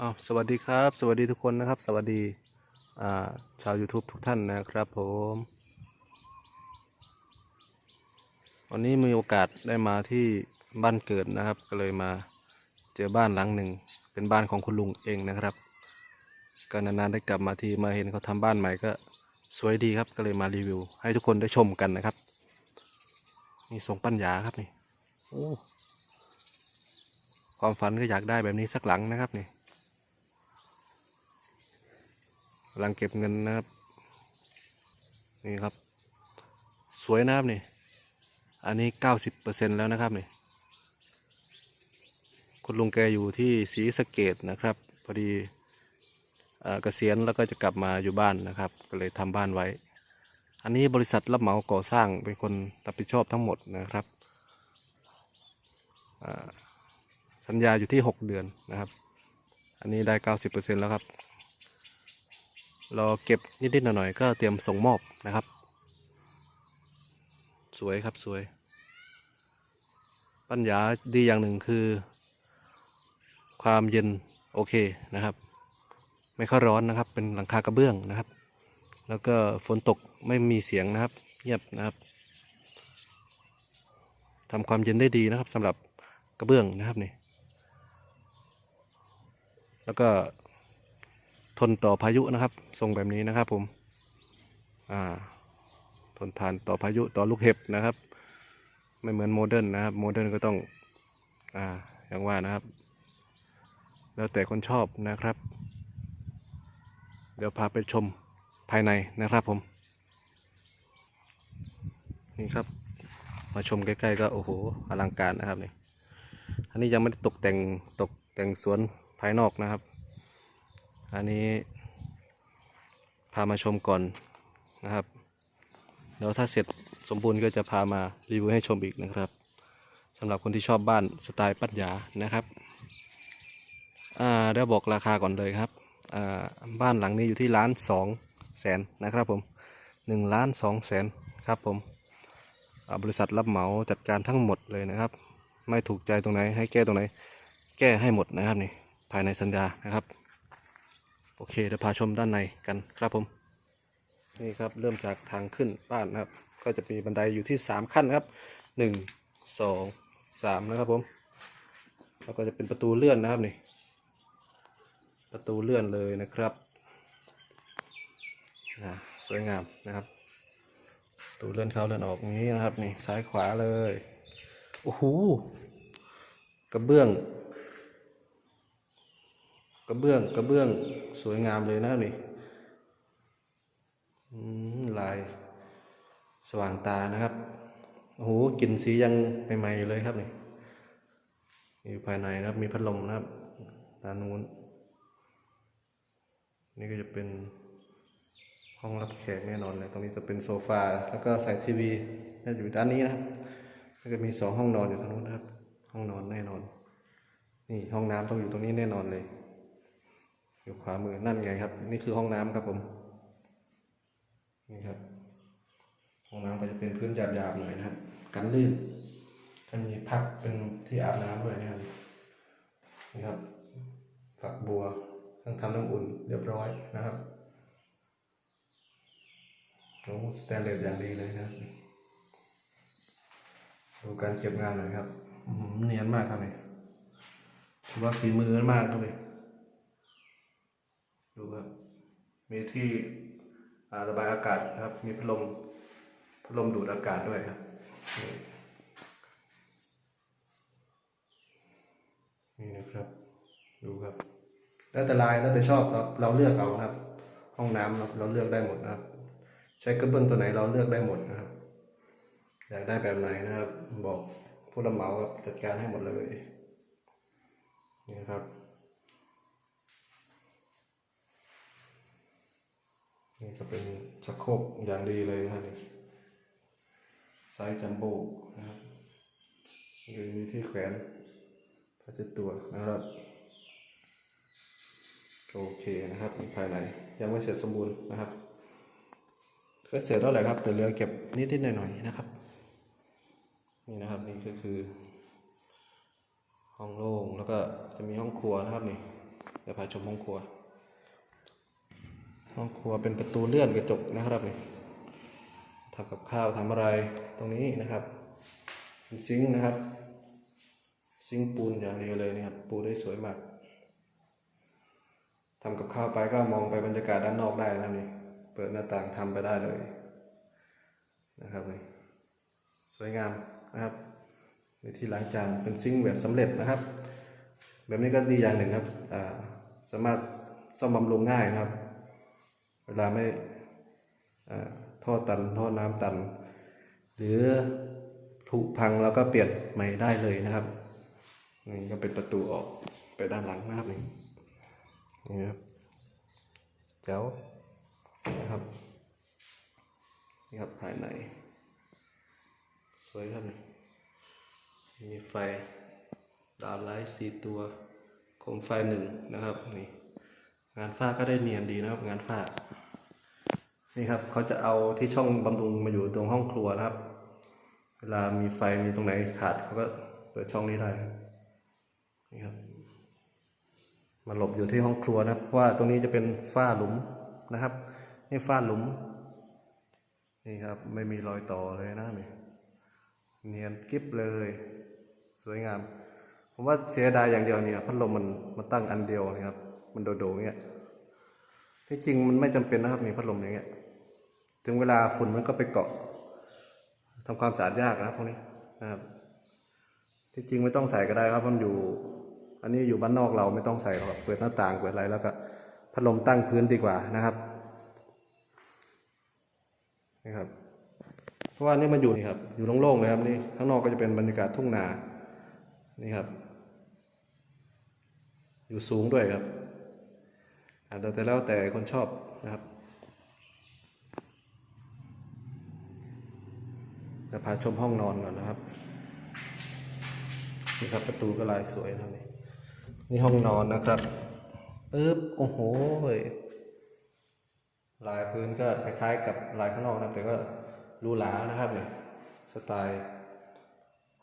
อ้าวสวัสดีครับ สวัสดีทุกคนนะครับ สวัสดีาชาว YouTube ทุกท่านนะครับผม วันนี้มีโอกาสได้มาที่บ้านเกิดนะครับ ก็เลยมาเจอบ้านหลังหนึ่ง เป็นบ้านของคุณลุงเองนะครับก็นานๆได้กลับมาที่มาเห็นเขาทำบ้านใหม่ก็สวยดีครับ ก็เลยมารีวิว ให้ทุกคนได้ชมกันนะครับนี่ทรงปัญญาครับนี่โอ้ความฝันก็อยากได้แบบนี้สักหลังนะครับนี่ กำลังเก็บเงินนะครับ นี่ครับ สวยนะครับนี่ อันนี้เก้าสิบเปอร์เซ็นแล้วนะครับนี่ คุณลุงแกอยู่ที่ศรีสะเกดนะครับ พอดีเกษียณแล้วก็จะกลับมาอยู่บ้านนะครับ ก็เลยทำบ้านไว้ อันนี้บริษัทรับเหมาก่อสร้างเป็นคนรับผิดชอบทั้งหมดนะครับสัญญาอยู่ที่หกเดือนนะครับ อันนี้ได้เก้าสิบเปอร์เซ็นแล้วครับ รอเก็บนิดๆหน่อยๆก็เตรียมส่งมอบนะครับ สวยครับสวย ปัญญาดีอย่างหนึ่งคือ ความเย็นโอเคนะครับ ไม่ค่อยร้อนนะครับ เป็นหลังคากระเบื้องนะครับ แล้วก็ฝนตกไม่มีเสียงนะครับ เงียบนะครับทำความเย็นได้ดีนะครับสำหรับกระเบื้องนะครับนี่แล้วก็ ทนต่อพายุนะครับ ทรงแบบนี้นะครับผม อ่า ทนทานต่อพายุต่อลูกเห็บนะครับ ไม่เหมือนโมเดิร์นนะครับ โมเดิร์นก็ต้อง อ่า อย่างว่านะครับ แล้วแต่คนชอบนะครับ เดี๋ยวพาไปชมภายในนะครับผม นี่ครับ มาชมใกล้ๆก็โอ้โหอลังการนะครับนี่ อันนี้ยังไม่ได้ตกแต่งตกแต่งสวนภายนอกนะครับ อันนี้พามาชมก่อนนะครับเดี๋ยวถ้าเสร็จสมบูรณ์ก็จะพามารีวิวให้ชมอีกนะครับสำหรับคนที่ชอบบ้านสไตล์ปัญญานะครับอ่าเดี๋ยวบอกราคาก่อนเลยครับอ่าบ้านหลังนี้อยู่ที่ล้านสองแสนนะครับผมหนึ่งล้านสองแสนครับผมบริษัทรับเหมาจัดการทั้งหมดเลยนะครับ ไม่ถูกใจตรงไหนให้แก้ตรงไหน แก้ให้หมดนะครับนี่ภายในสัญญานะครับ โอเคเดี๋ยวพาชมด้านในกันครับผม นี่ครับเริ่มจากทางขึ้นบ้านนะครับ ก็จะมีบันไดอยู่ที่สามขั้นครับหนึ่งสองสามนะครับผม แล้วก็จะเป็นประตูเลื่อนนะครับนี่ ประตูเลื่อนเลยนะครับอ่าสวยงามนะครับประตูเลื่อนเข้าเลื่อนออกอย่างนี้นะครับนี่ซ้ายขวาเลย โอ้โหกระเบื้อง กระเบื้องกระเบื้องสวยงามเลยนะนี่ลายสว่างตานะครับโอ้โหกลิ่นสียังใหม่ๆอยู่เลยครับนี่อยู่ภายในนะครับ มีพัดลมนะครับด้านนู้น นี่ก็จะเป็นห้องรับแขกแน่นอนเลย ตรงนี้จะเป็นโซฟา แล้วก็ใส่ทีวีน่าจะอยู่ด้านนี้นะครับ แล้วก็มีสองห้องนอนอยู่ตรงนู้นนะครับ ห้องนอนแน่นอน นี่ห้องน้ำต้องอยู่ตรงนี้แน่นอนเลย อยู่ขวามือนั่นไงครับ นี่คือห้องน้ำครับผมนี่ครับ ห้องน้ำก็จะเป็นพื้นหยาบๆหน่อยนะครับ กันลื่นก็มีพักเป็นที่อาบน้ำด้วยนะครับนี่ครับฝักบัวเครื่องทำน้ำอุ่นเรียบร้อยนะครับโอ้สแตนเลสอย่างดีเลยนะดูการเก็บงานหน่อยครับเนียนมากครับเนี่ยถือว่าฝีมือมากครับเลย ดูครับมีที่ระบายอากาศครับ มีพัดลมพัดลมดูดอากาศด้วยครับนี่นะครับ ดูครับ แล้วแต่ลายแล้วแต่ชอบเราเราเลือกเอาครับ ห้องน้ำเราเราเลือกได้หมดครับ ใช้กระเบื้องตัวไหนเราเลือกได้หมดนะครับ อยากได้แบบไหนนะครับ บอกผู้รับเหมาครับจัดการให้หมดเลยนี่นะครับ นี่ก็เป็นชักโครกอย่างดีเลยนะนี่ไซส์จัมโบ้นะครับนี่มีที่แขวนผ้าเช็ดตัวนะครับโอเคนะครับมีภายในยังไม่เสร็จสมบูรณ์นะครับก็เสร็จแล้วแหละครับแต่เหลือเก็บนิดๆหน่อยๆนะครับ นี่นะครับนี่ก็คือ ห้องโล่งแล้วก็จะมีห้องครัวนะครับนี่เดี๋ยวพาชมห้องครัว ห้องครัวเป็นประตูเลื่อนกระจกนะครับนี่ทำกับข้าวทำอะไรตรงนี้นะครับเป็นซิงค์นะครับ ซิงค์ปูนอย่างเดียวเลยนะครับ ปูได้สวยมากทำกับข้าวไปก็มองไปบรรยากาศด้านนอกได้นะครับนี่เปิดหน้าต่างทำไปได้เลยนะครับนี่สวยงามนะครับในที่ล้างจานเป็นซิงค์แบบสำเร็จนะครับ แบบนี้ก็ดีอย่างหนึ่งครับสามารถซ่อมบำรุงง่ายนะครับ เวลาไม่ท่อตันท่อน้ำตัน หรือผุพังแล้วก็เปลี่ยนใหม่ได้เลยนะครับนี่ก็เป็นประตูออกไปด้านหลังนะครับนี่นี่ครับเจ้านะครับนี่ครับภายใน สวยครับนี่มีไฟดาวไลท์สี่ตัวโคมไฟหนึ่งนะครับนี่งานฝ้าก็ได้เนียนดีนะครับ งานฝ้า นี่ครับเขาจะเอาที่ช่องบำรุงมาอยู่ตรงห้องครัวนะครับ เวลามีไฟมีตรงไหนขาดเขาก็เปิดช่องนี้ได้นี่ครับมาหลบอยู่ที่ห้องครัวนะครับเพราะว่าตรงนี้จะเป็นฝ้าหลุมนะครับ นี่ฝ้าหลุม นี่ครับไม่มีรอยต่อเลยนะนี่เนียนกิ๊บเลย สวยงาม ผมว่าเสียดายอย่างเดียวเนี่ยพัดลมมันมาตั้งอันเดียวนะครับ มันโดดๆเงี้ยที่จริงมันไม่จำเป็นนะครับมีพัดลมอย่างเงี้ย ถึงเวลาฝุ่นมันก็ไปเกาะทำความสะอาดยากนะพวกนี้นะครับ ที่จริงไม่ต้องใส่ก็ได้ครับมันอยู่ อันนี้อยู่บ้านนอกเราไม่ต้องใส่หรอกเปิดหน้าต่างเปิดอะไรแล้วก็พัดลมตั้งพื้นดีกว่านะครับนี่ครับเพราะว่านี่มันอยู่นี่ครับ อยู่โล่งๆเลยครับนี่ข้างนอกก็จะเป็นบรรยากาศทุ่งนานี่ครับ อยู่สูงด้วยครับอาจจะแต่แล้วแต่คนชอบนะครับ จะพาชมห้องนอนก่อนนะครับนี่ครับประตูก็ลายสวยนะนี่นี่ห้องนอนนะครับปึ๊บโอ้โหเว้ยลายพื้นก็คล้ายๆกับลายข้างนอกนะแต่ก็รูหรานะครับเนี่ยสไตล์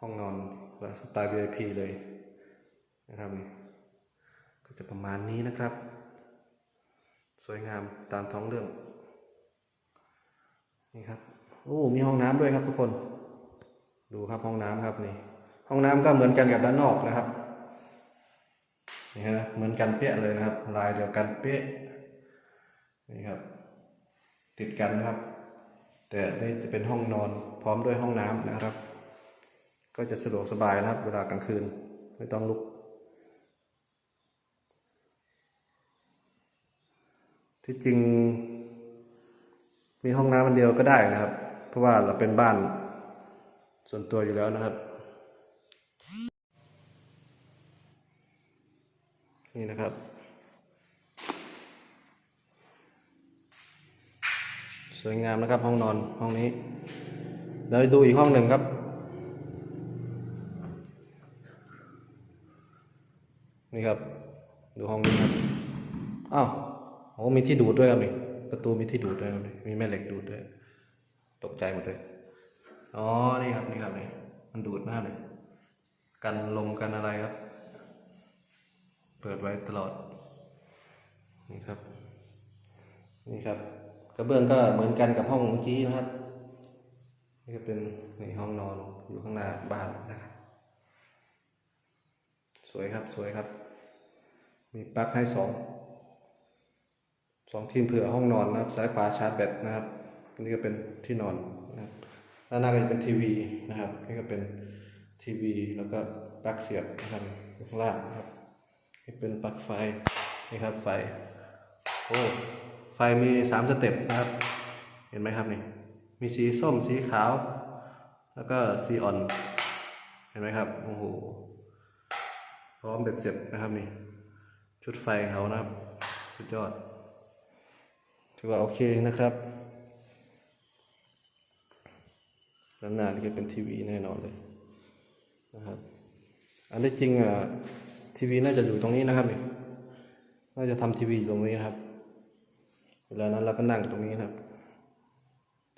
ห้องนอนสไตล์ VIP เลยนะครับนี่ก็จะประมาณนี้นะครับ สวยงามตามท้องเรื่องนี่ครับ โอ้มีห้องน้ำด้วยครับทุกคน ดูครับห้องน้ำครับนี่ ห้องน้ำก็เหมือนกันกับด้านนอกนะครับนี่ฮะเหมือนกันเปี้ยเลยนะครับ ลายเดียวกันเปี้ยนี่ครับ ติดกันนะครับ แต่นี่จะเป็นห้องนอนพร้อมด้วยห้องน้ำนะครับ ก็จะสะดวกสบายนะครับ เวลากลางคืนไม่ต้องลุก ที่จริงมีห้องน้ำอันเดียวก็ได้นะครับ เพราะว่าเราเป็นบ้านส่วนตัวอยู่แล้วนะครับ นี่นะครับ สวยงามนะครับห้องนอนห้องนี้เดี๋ยวดูอีกห้องหนึ่งครับ นี่ครับ ดูห้องนี้ครับอ้าวโอ้มีที่ดูดด้วยครับนี่ประตูมีที่ดูดด้วยครับนี่มีแม่เหล็กดูดด้วย ตกใจหมดเลย อ๋อ นี่ครับ นี่ครับนี่มันดูดมากเลย กันลมกันอะไรครับ เปิดไว้ตลอด นี่ครับ นี่ครับ กระเบื้องก็เหมือนกันกับห้องเมื่อกี้นะครับ นี่ก็เป็นในห้องนอนอยู่ข้างหน้าบ้านนะครับ สวยครับ สวยครับ มีปลั๊กให้สองสองทีมเผื่อห้องนอนนะครับซ้ายขวาชาร์จแบตนะครับ นี่ก็เป็นที่นอนนะครับด้านหน้าก็จะเป็นทีวีนะครับนี่ก็เป็นทีวีแล้วก็ปลั๊กเสียบนะครับข้างล่างนะครับนี่เป็นปลั๊กไฟนี่ครับไฟโอ้ไฟมีสามสเต็ปนะครับ เห็นไหมครับนี่มีสีส้มสีขาว แล้วก็สีอ่อน เห็นไหมครับโอ้โหพร้อมเบ็ดเสร็จนะครับนี่ ชุดไฟเขานะครับ สุดยอดถือว่าโอเคนะครับ นหนานี่ก็เป็นทีวีแน่นอนเลยนะครับ อันที่จริงอะทีวีน่าจะอยู่ตรงนี้นะครับนี่น่าจะทำทีวีตรงนี้ครับ เวลานั้นเราก็นั่งตรงนี้นะครับ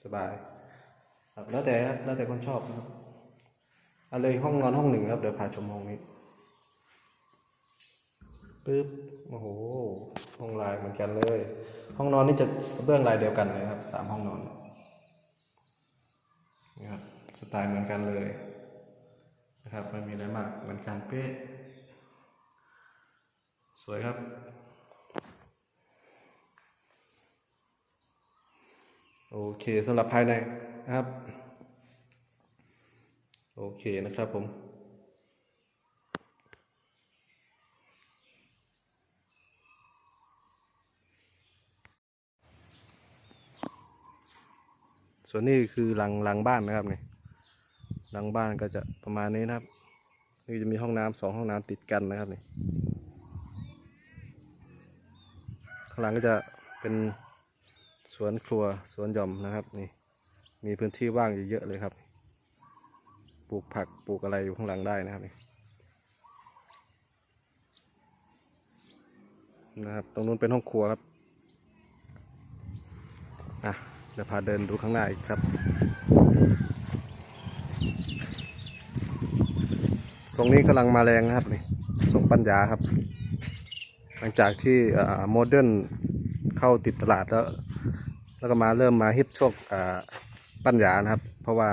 สบายครับแล้วแต่แล้วแต่คนชอบนะครับเอาเลยห้องนอนห้องหนึ่งครับเดี๋ยวพาชมห้องนี้ปึ๊บโอ้โหห้องลายเหมือนกันเลย ห้องนอนนี่จะกระเบื้องลายเดียวกันเลยครับสามห้องนอน สไตล์เหมือนกันเลยนะครับไม่มีอะไรมากเหมือนกันเป๊ะสวยครับ โอเคสำหรับภายในนะครับ โอเคนะครับผมส่วนนี้คือหลังหลังบ้านนะครับนี่ หลังบ้านก็จะประมาณนี้นะครับ นี่จะมีห้องน้ำสองห้องน้ำติดกันนะครับนี่ข้างหลังก็จะเป็นสวนครัวสวนหย่อมนะครับนี่มีพื้นที่ว่างเยอะเลยครับ ปลูกผักปลูกอะไรอยู่ข้างหลังได้นะครับนี่นะครับ ตรงนู้นเป็นห้องครัวครับอะเดี๋ยวพาเดินดูข้างหน้าอีกครับ ทรงนี้กำลังมาแรงนะครับนี่ทรงปัญญาครับ หลังจากที่โมเดิร์นเข้าติดตลาดแล้ว แล้วก็มาเริ่มมาฮิตช่วงปัญญานะครับ เพราะว่า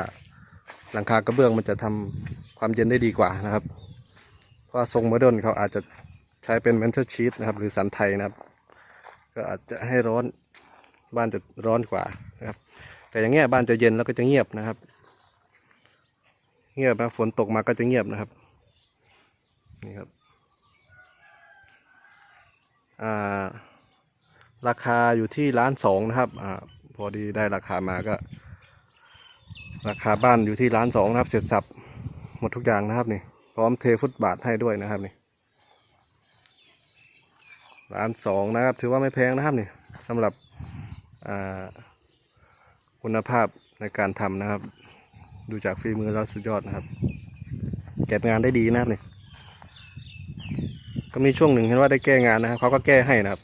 หลังคากระเบื้องมันจะทำความเย็นได้ดีกว่านะครับ เพราะทรงโมเดิร์นเขาอาจจะใช้เป็นเมนเทอร์ชีตนะครับ หรือสันไทยนะครับ ก็อาจจะให้ร้อนบ้านจะร้อนกว่านะครับ แต่อย่างเงี้ยบ้านจะเย็นแล้วก็จะเงียบนะครับ เงียบนะฝนตกมาก็จะเงียบนะครับ นี่ครับาราคาอยู่ที่ล้านสองนะครับอพอดีได้ราคามาก็ ราคาบ้านอยู่ที่ล้านสองนะครับ เสร็จสับหมดทุกอย่างนะครับนี่ พร้อมเทฟุตบาทให้ด้วยนะครับนี่ล้านสองนะครับ ถือว่าไม่แพงนะครับนี่สำหรับคุณภาพในการทำนะครับ ดูจากฝีมือแล้วสุดยอดนะครับ เก็บงานได้ดีนะครับนี่ ก็มีช่วงหนึ่งเห็นว่าได้แก้งานนะครับเขาก็แก้ให้นะครับ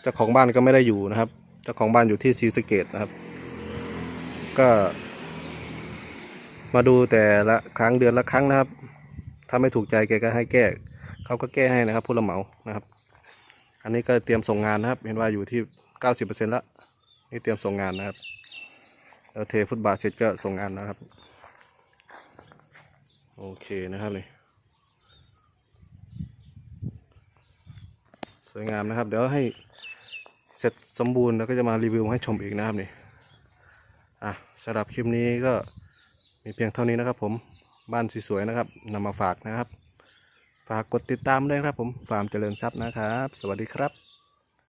เจ้าของบ้านก็ไม่ได้อยู่นะครับเจ้าของบ้านอยู่ที่ศรีสะเกดนะครับ ก็ มาดูแต่ละครั้งเดือนละครั้งนะครับ ถ้าไม่ถูกใจแกก็ให้แก้เขาก็แก้ให้นะครับ ผู้รับเหมานะครับ อันนี้ก็เตรียมส่งงานนะครับ เห็นว่าอยู่ที่เก้าสิบเปอร์เซ็นต์ละนี่เตรียมส่งงานนะครับแล้วเทฟุตบาทเสร็จก็ส่งงานนะครับ โอเคนะครับนี่ สวยงามนะครับ เดี๋ยวให้เสร็จสมบูรณ์แล้วก็จะมารีวิวให้ชมอีกนะครับนี่อะสำหรับคลิปนี้ก็มีเพียงเท่านี้นะครับ ผมบ้านสวยๆนะครับนำมาฝากนะครับ ฝากกดติดตามด้วยนะครับผมฟาร์มเจริญทรัพย์นะครับ สวัสดีครับ